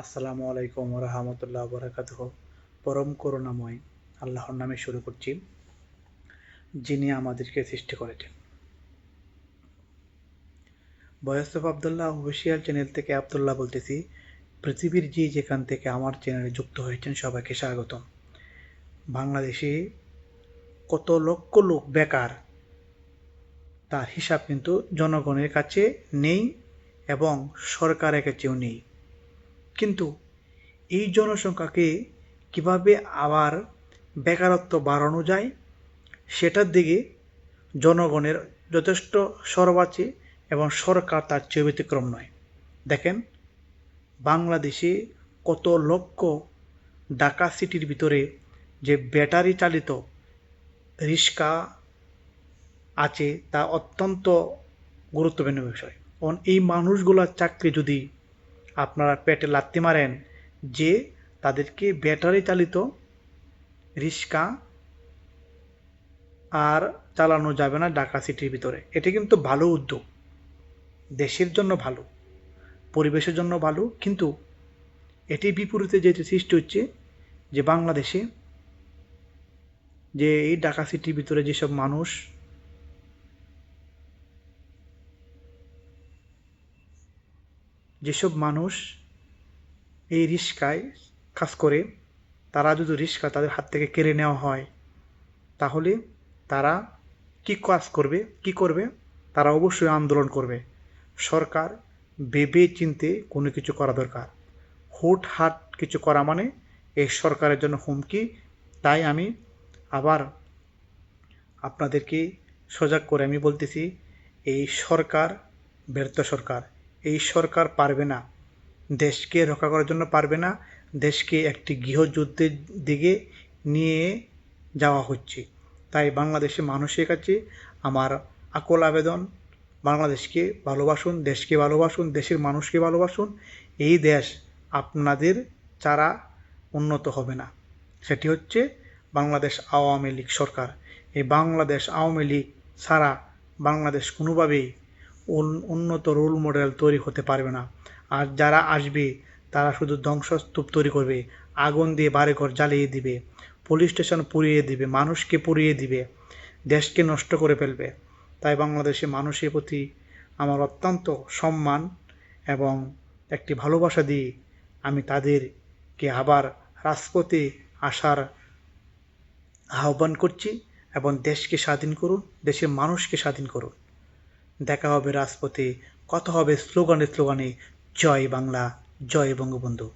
আসসালামু আলাইকুম রহমতুল্লাহ বরাকাত পরম করুণাময় আল্লাহর নামে শুরু করছি, যিনি আমাদেরকে সৃষ্টি করেছেন। বয়সফ আবদুল্লাহ অফিসিয়াল চ্যানেল থেকে আবদুল্লাহ বলতেছি, পৃথিবীর যে যেখান থেকে আমার চ্যানেলে যুক্ত হয়েছেন সবাইকে স্বাগতম। বাংলাদেশে কত লক্ষ লোক বেকার, তার হিসাব কিন্তু জনগণের কাছে নেই এবং সরকারের কাছেও নেই। কিন্তু এই জনসংখ্যাকে কীভাবে আবার বেকারত্ব বাড়ানো যায়, সেটার দিকে জনগণের যথেষ্ট সরব আছে এবং সরকার তার চেয়ে ব্যতিক্রম নয়। দেখেন, বাংলাদেশে কত লক্ষ ঢাকা সিটির ভিতরে যে ব্যাটারি চালিত রিক্সা আছে, তা অত্যন্ত গুরুত্বপূর্ণ বিষয়। কারণ এই মানুষগুলোর চাকরি যদি আপনারা পেটে লাত্তি মারেন যে তাদেরকে ব্যাটারি চালিত রিক্সা আর চালানো যাবে না ঢাকা সিটির ভিতরে। এটা কিন্তু ভালো উদ্যোগ। দেশের জন্য ভালো, পরিবেশের জন্য ভালো, কিন্তু এটি বিপরীতে যেটি সৃষ্টি হচ্ছে যে বাংলাদেশে যে এই ঢাকা সিটির ভিতরে যেসব মানুষ যেসব মানুষ এই রিস্কায় কাজ করে, তারা যদি রিস্কা তাদের হাত থেকে কেড়ে নেওয়া হয়, তাহলে তারা কী কাজ করবে, কি করবে? তারা অবশ্যই আন্দোলন করবে। সরকার ভেবে চিনতে কোনো কিছু করা দরকার। হুট হাট কিছু করা মানে এই সরকারের জন্য হুমকি। তাই আমি আবার আপনাদেরকে সজাগ করে আমি বলতেছি, এই সরকার ব্যর্থ সরকার। এই সরকার পারবে না। দেশকে রক্ষা করার জন্য পারবে না। দেশকে একটি গৃহযুদ্ধের দিকে নিয়ে যাওয়া হচ্ছে। তাই বাংলাদেশের মানুষের কাছে আমার আকল আবেদন, বাংলাদেশকে ভালোবাসুন, দেশকে ভালোবাসুন, দেশের মানুষকে ভালোবাসুন। এই দেশ আপনাদের চারা উন্নত হবে না। সেটি হচ্ছে বাংলাদেশ আওয়ামী লীগ সরকার। এই বাংলাদেশ আওয়ামী লীগ ছাড়া বাংলাদেশ কোনোভাবেই উন্নত রোল মডেল তৈরি হতে পারবে না। আর যারা আসবে, তারা শুধু ধ্বংসস্তূপ তৈরি করবে। আগুন দিয়ে বাড়িঘর জ্বালিয়ে দিবে পুলিশ স্টেশন পুড়িয়ে দিবে, মানুষকে পুড়িয়ে দিবে, দেশকে নষ্ট করে ফেলবে। তাই বাংলাদেশে মানুষের প্রতি আমার অত্যন্ত সম্মান এবং একটি ভালোবাসা দিয়ে আমি তাদেরকে আবার রাজপথে আসার আহ্বান করছি এবং দেশকে স্বাধীন করুন, দেশের মানুষকে স্বাধীন করুন। দেখা হবে রাজপথে কথা হবে স্লোগানে স্লোগানে জয় বাংলা জয় বঙ্গবন্ধু।